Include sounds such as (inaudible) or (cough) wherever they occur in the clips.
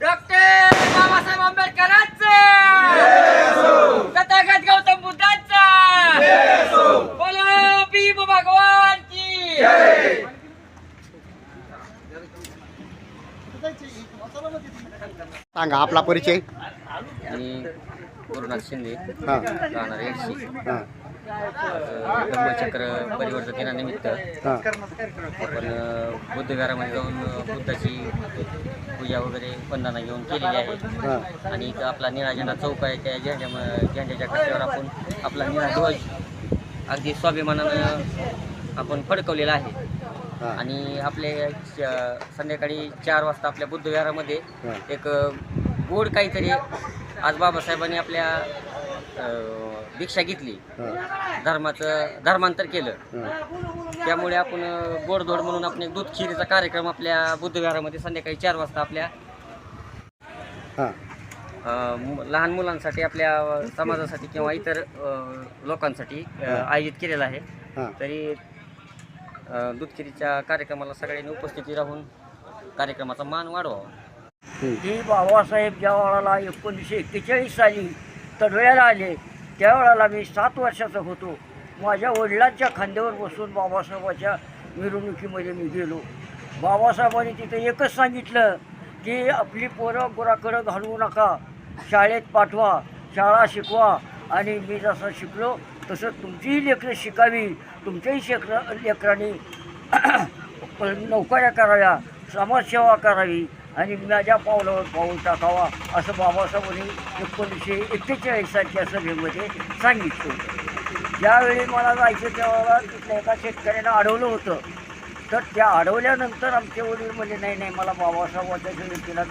Doctor Babasaheb आंबेडकरांचा तथागत गौतम बुद्धांचा बोलो भीम भगवान की सांगा आपला परिचय. गुरुनाथ शिंदे हां. राहणार एडशी हां. धम्मचक्र परिवर्तन दिनानिमित्त हां. आपण बुद्धविहारामध्ये जाऊन बुद्धाची पूजा वगैरे वंदना घेऊन केलेली आहे. आणि इथं आपला निळा झेंडा चौक आहे त्या झेंड्या झेंड्याच्या कट्ट्यावर आपण आपला निळा ध्वज अगदी स्वाभिमानानं आपण फडकवलेला आहे. आणि आपले संध्याकाळी चार वाजता आपल्या बुद्धविहारामध्ये. एक गोड काहीतरी आज बाबासाहेबांनी आपल्या अ, दीक्षा घेतली. हां. धर्माचं धर्मांतर केलं. त्यामुळे आपण अ, गोडधोड म्हणून आपण एक दूध खिरीचा कार्यक्रम आपल्या बुद्धविहारामध्ये संध्याकाळी चार वाजता आपल्या हां. अ, मु- लहान मुलांसाठी आपल्या अ, समाजासाठी किंवा इतर अ, लोकांसाठी अ, आयोजित केलेला आहे. हां. तरी अ, दूध खिरीच्या कार्यक्रमाला सगळ्यांनी उपस्थिती राहून कार्यक्रमाचा मान वाढवावा. की बाबासाहेब ज्या वेळाला एकोणीसशे एक्केचाळीस साली तडव्याला आले त्यावेळेला मी सात वर्षाचा होतो. माझ्या वडिलांच्या खांद्यावर बसून बाबासाहेबाच्या मिरवणुकीमध्ये मी गेलो. बाबासाहेबांनी तिथे एकच सांगितलं की आपली पोरं गुराकडं घालवू नका. शाळेत पाठवा शाळा शिकवा. आणि मी जसं शिकलो तसं तुमचीही लेकरं शिकावी. तुमच्याही शेकर लेकरांनी (clears throat) नोकऱ्या कराव्या समाजसेवा करावी. आणि माझ्या पावलावर पाऊल टाकावा असं बाबासाहेबांनी एकोणीसशे एक्केचाळीसाच्या सभेमध्ये सांगितलं होतं. ज्यावेळी मला जायचं त्यावेळेला तिथल्या एका शेतकऱ्यानं अडवलं होतं. तर त्या अडवल्यानंतर आमचे वडील म्हणजे नाही नाही मला बाबासाहेबांच्या जयंतीला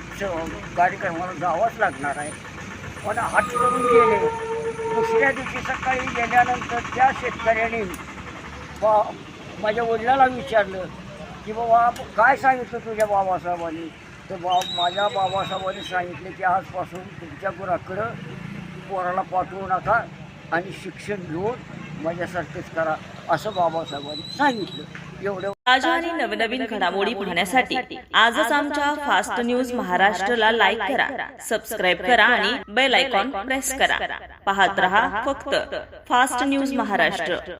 कार्यक्रमाला जावंच लागणार आहे. पण हात करून गेले. दुसऱ्या दिवशी सकाळी गेल्यानंतर त्या शेतकऱ्याने बा माझ्या वडिलाला विचारलं की बाबा काय सांगितलं तुझ्या बाबासाहेबांनी? तर बा माझ्या बाबासाहेबांनी सांगितले की आजपासून तुमच्या गुराकडं पोराला पाठवू नका आणि शिक्षण घेऊन माझ्यासारखेच करा असं बाबासाहेबांनी सांगितलं. एवढं ताज्या आणि नवनवीन घडामोडी पाहण्यासाठी आजच आमच्या फास्ट न्यूज महाराष्ट्रला लाईक करा सबस्क्राईब करा आणि बेल आयकॉन प्रेस करा. पाहत रहा फक्त फास्ट न्यूज महाराष्ट्र.